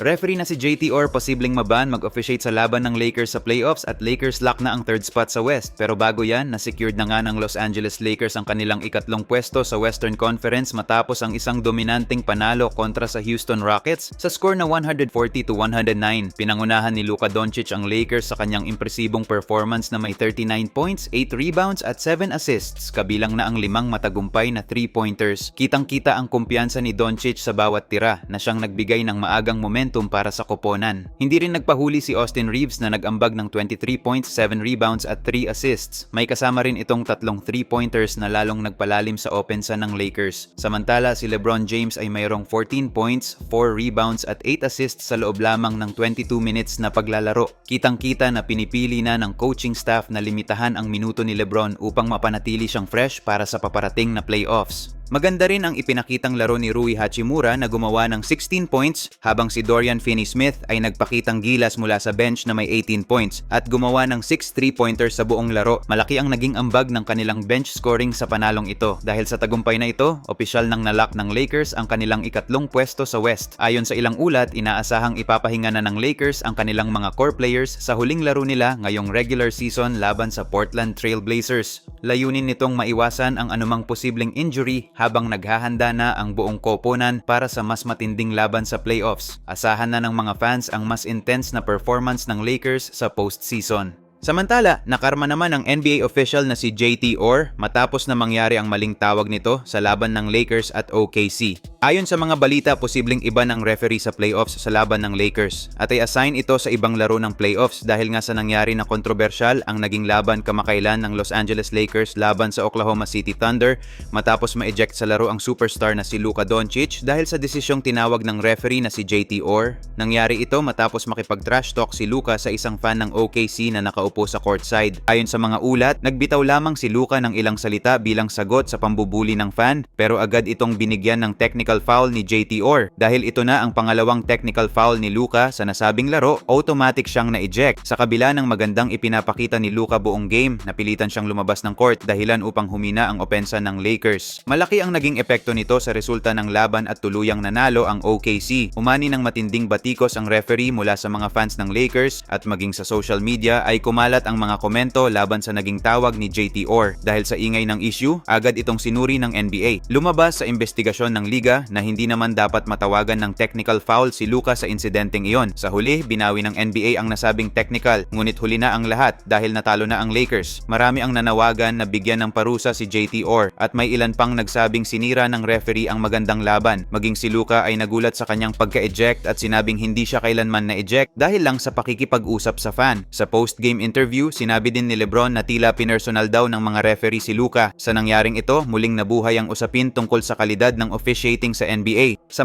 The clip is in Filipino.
Referee na si JT Orr posibleng maban mag-officiate sa laban ng Lakers sa playoffs at Lakers lock na ang third spot sa West. Pero bago yan, na-secured na nga ng Los Angeles Lakers ang kanilang ikatlong pwesto sa Western Conference matapos ang isang dominanteng panalo kontra sa Houston Rockets sa score na 140 to 109. Pinangunahan ni Luka Doncic ang Lakers sa kanyang impresibong performance na may 39 points, 8 rebounds at 7 assists kabilang na ang limang matagumpay na 3-pointers. Kitang-kita ang kumpiyansa ni Doncic sa bawat tira na siyang nagbigay ng maagang momentum para sa koponan. Hindi rin nagpahuli si Austin Reeves na nag-ambag ng 23 points, 7 rebounds at 3 assists. May kasama rin itong tatlong 3-pointers na lalong nagpalalim sa opensa ng Lakers. Samantala si LeBron James ay mayroong 14 points, 4 rebounds at 8 assists sa loob lamang ng 22 minutes na paglalaro. Kitang-kita na pinipili na ng coaching staff na limitahan ang minuto ni LeBron upang mapanatili siyang fresh para sa paparating na playoffs. Maganda rin ang ipinakitang laro ni Rui Hachimura na gumawa ng 16 points habang si Dorian Finney-Smith ay nagpakitang gilas mula sa bench na may 18 points at gumawa ng 6 3-pointers sa buong laro. Malaki ang naging ambag ng kanilang bench scoring sa panalong ito. Dahil sa tagumpay na ito, opisyal nang nalock ng Lakers ang kanilang ikatlong pwesto sa West. Ayon sa ilang ulat, inaasahang ipapahinga na ng Lakers ang kanilang mga core players sa huling laro nila ngayong regular season laban sa Portland Trail Blazers. Layunin nitong maiwasan ang anumang posibleng injury habang naghahanda na ang buong koponan para sa mas matinding laban sa playoffs. Asahan na ng mga fans ang mas intense na performance ng Lakers sa postseason. Samantala, nakarma naman ang NBA official na si JT Orr matapos na mangyari ang maling tawag nito sa laban ng Lakers at OKC. Ayon sa mga balita, posibleng iba ng referee sa playoffs sa laban ng Lakers at ay assign ito sa ibang laro ng playoffs dahil nga sa nangyari na kontrobersyal ang naging laban kamakailan ng Los Angeles Lakers laban sa Oklahoma City Thunder matapos ma-eject sa laro ang superstar na si Luka Doncic dahil sa desisyong tinawag ng referee na si JT Orr. Nangyari ito matapos makipag-trash talk si Luka sa isang fan ng OKC na nakaupo sa courtside. Ayon sa mga ulat, nagbitaw lamang si Luka ng ilang salita bilang sagot sa pambubuli ng fan pero agad itong binigyan ng technical foul ni JT Orr. Dahil ito na ang pangalawang technical foul ni Luka sa nasabing laro, automatic siyang na-eject. Sa kabila ng magandang ipinapakita ni Luka buong game, napilitan siyang lumabas ng court dahilan upang humina ang opensa ng Lakers. Malaki ang naging epekto nito sa resulta ng laban at tuluyang nanalo ang OKC. Umani ng matinding batikos ang referee mula sa mga fans ng Lakers at maging sa social media ay kumalat ang mga komento laban sa naging tawag ni JT Orr. Dahil sa ingay ng issue, agad itong sinuri ng NBA. Lumabas sa investigasyon ng liga na hindi naman dapat matawagan ng technical foul si Luka sa insidenteng iyon. Sa huli, binawi ng NBA ang nasabing technical, ngunit huli na ang lahat dahil natalo na ang Lakers. Marami ang nanawagan na bigyan ng parusa si JT Orr at may ilan pang nagsabing sinira ng referee ang magandang laban. Maging si Luka ay nagulat sa kanyang pagka-eject at sinabing hindi siya kailanman na-eject dahil lang sa pakikipag-usap sa fan. Sa post-game interview, sinabi din ni Lebron na tila pinersonal daw ng mga referee si Luka. Sa nangyaring ito, muling nabuhay ang usapin tungkol sa kalidad ng officiating sa NBA. Sa